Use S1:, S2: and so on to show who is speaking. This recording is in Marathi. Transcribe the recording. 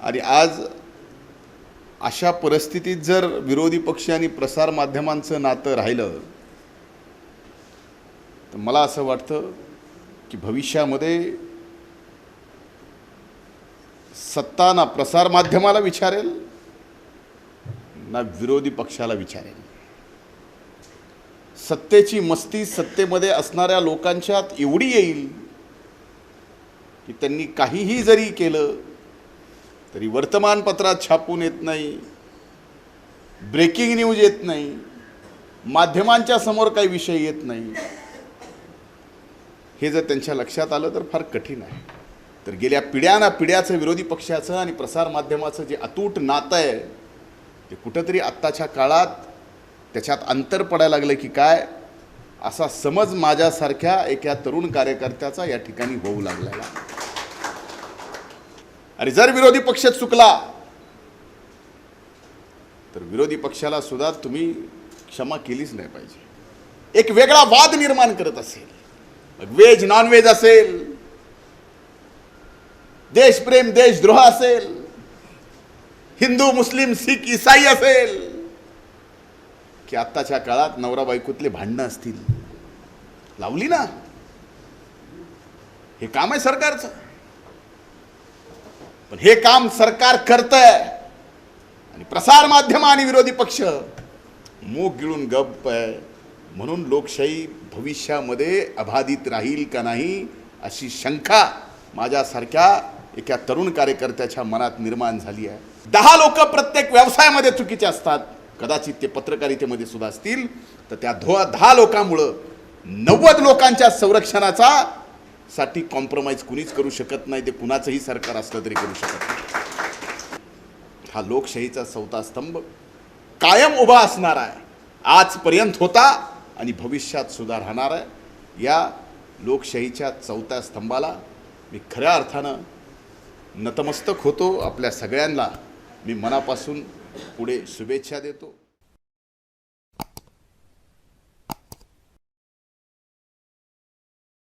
S1: आणि आज अशा परिस्थितीत जर विरोधी पक्ष आणि प्रसारमाध्यमांचं नातं राहिलं तर मला असं वाटतं की भविष्यामध्ये सत्ता ना प्रसारमाध्यमाला विचारेल ना विरोधी पक्षाला विचारेल. सत्तेची मस्ती सत्तेमध्ये असणाऱ्या लोकांच्यात एवढी येईल की त्यांनी काहीही जरी केलं तरी वर्तमानपत्रात छापून येत नाही. ब्रेकिंग न्यूज येत नाही. माध्यमांच्या समोर काही विषय येत नाही. हे जर त्यांच्या लक्षात आलं तर फार कठीण आहे. तर गेल्या पिढ्याना पिढ्याचं विरोधी पक्षाचं आणि प्रसारमाध्यमाचं जे अतूट नातं आहे ते कुठंतरी आत्ताच्या काळात त्याच्यात अंतर पडायला लागलं की काय? असा समज माझ्यासारख्या एका तरुण कार्यकर्त्याचा या ठिकाणी होऊ लागलेला आहे. आणि जर विरोधी पक्ष चुकला तर विरोधी पक्षाला सुद्धा तुम्ही क्षमा केलीच नाही पाहिजे. एक वेगळा वाद निर्माण करत असेल व्हेज नॉनव्हेज असेल देशप्रेम देशद्रोह असेल हिंदू मुस्लिम सिख इसाई असेल की आत्ताच्या काळात नवरा बायकोतले भांडणं असतील. लावली ना. हे काम आहे सरकारचं. पण हे काम सरकार करतंय. आणि प्रसार माध्यम आणि विरोधी पक्ष मूग गिळून गप्प आहे म्हणून लोकशाही भविष्यामध्ये अबाधित राहील का नाही अशी शंका माझ्यासारख्या एका तरुण कार्यकर्त्याच्या मनात निर्माण झाली आहे. दहा लोक प्रत्येक व्यवसायामध्ये चुकीचे असतात. कदाचित ते पत्रकारितेमध्ये सुद्धा असतील. तर त्या धो दहा लोकांमुळं नव्वद लोकांच्या संरक्षणाचा साठी कॉम्प्रोमाइज कुणीच करू शकत नाही ते कुणाचंही सरकार असलं तरी करू शकत नाही. हा लोकशाहीचा चौथा स्तंभ कायम उभा असणार आहे. आजपर्यंत होता आणि भविष्यात सुद्धा राहणार आहे. या लोकशाहीच्या चौथ्या स्तंभाला मी खऱ्या अर्थानं नतमस्तक होतो. आपल्या सगळ्यांना मी मनापासून पुढे शुभेच्छा देतो.